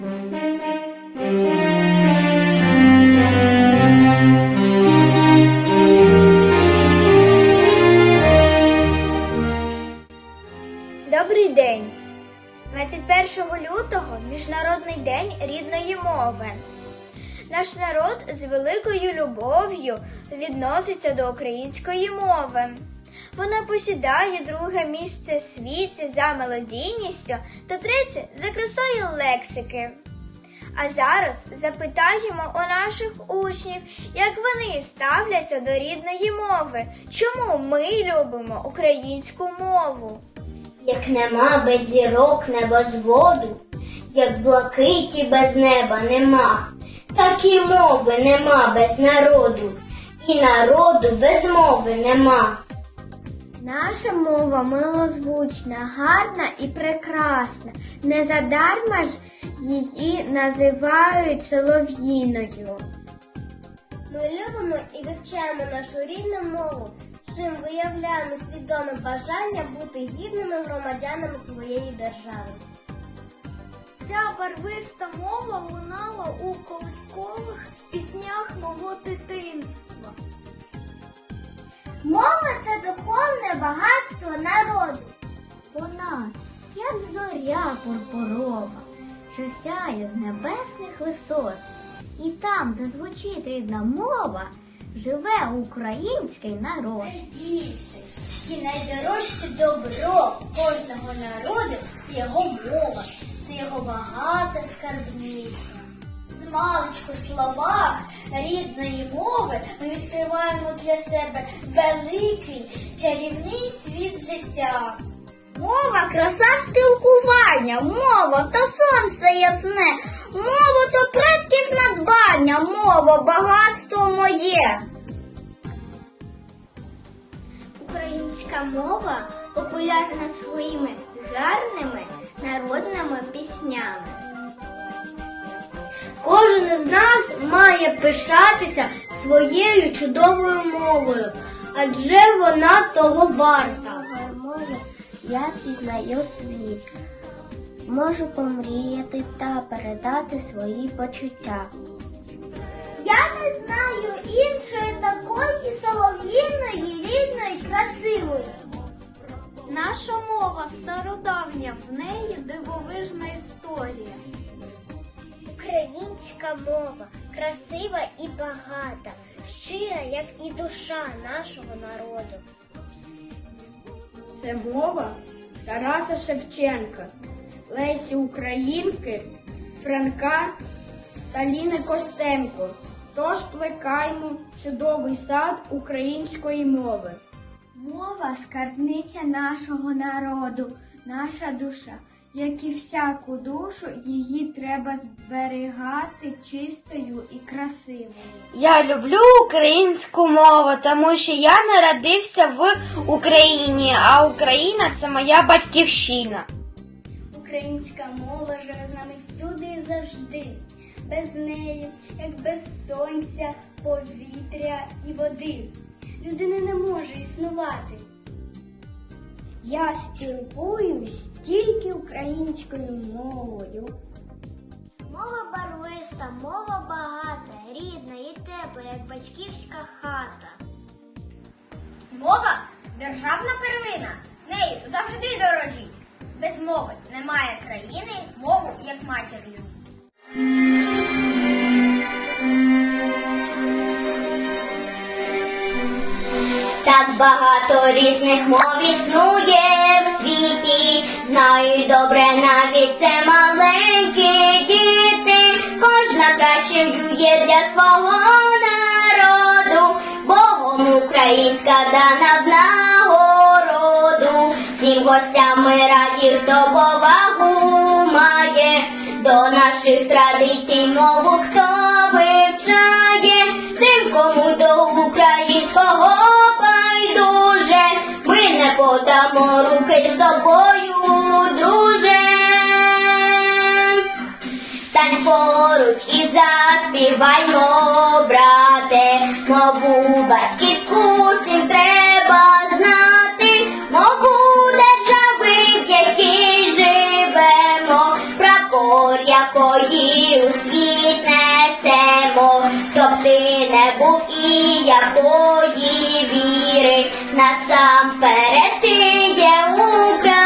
Добрий день! 21 лютого Міжнародний день рідної мови. Наш народ з великою любов'ю відноситься до української мови. Вона посідає друге місце світі за мелодійністю та третє за красою лексики. А зараз запитаємо у наших учнів, як вони ставляться до рідної мови, чому ми любимо українську мову. Як нема без зірок небозводу, як блакиті без неба нема, так і мови нема без народу, і народу без мови нема. Наша мова милозвучна, гарна і прекрасна. Незадарма ж її називають солов'їною. Ми любимо і вивчаємо нашу рідну мову, чим виявляємо свідоме бажання бути гідними громадянами своєї держави. Ця барвиста мова лунала у колискових піснях мого дитинства. Мова це духовне багатство народу. Вона, як зоря пурпурова, що сяє з небесних висот. І там, де звучить рідна мова, живе український народ. Найбільше і найдорожче добро кожного народу це його мова, це його багата скарбниця. З маличку в словах рідної мови ми відкриваємо для себе великий чарівний світ життя. Мова краса спілкування, мова то сонце ясне, мова то предків надбання, мова багатство моє. Українська мова популярна своїми гарними народними піснями. Має пишатися своєю чудовою мовою, адже вона того варта. Я пізнаю світ, можу помріяти та передати свої почуття. Я не знаю іншої такої солов'їної, рідної, красивої. Наша мова стародавня, в неї дивовижна історія. Українська мова красива і багата, щира, як і душа нашого народу. Це мова Тараса Шевченка, Лесі Українки, Франка та Ліни Костенко. Тож плекаймо чудовий сад української мови. Мова скарбниця нашого народу, наша душа. Як і всяку душу, її треба зберігати чистою і красивою. Я люблю українську мову, тому що я народився в Україні, а Україна це моя батьківщина. Українська мова живе з нами всюди і завжди. Без неї, як без сонця, повітря і води. Людина не може існувати. Я спілкуюсь тільки українською мовою. Мова барвиста, мова багата, рідна і тепла, як батьківська хата. Мова державна первина. Нею завжди дорожіть. Без мови немає країни, мову як матір любить. Так багато різних мов існує в світі, знають добре навіть це маленькі діти. Кожна краще вдює для свого народу, Богом українська дана в нагороду. Всім гостям ми раді, хто повагу має, до наших традицій мову хто тобою, друже. Стань поруч і заспіваймо, брате, мову батьківську всім треба знати, мову держави, в якій живемо, прапор якої у світ несемо, щоб ти не був і якої віри, насамперед ти є українець,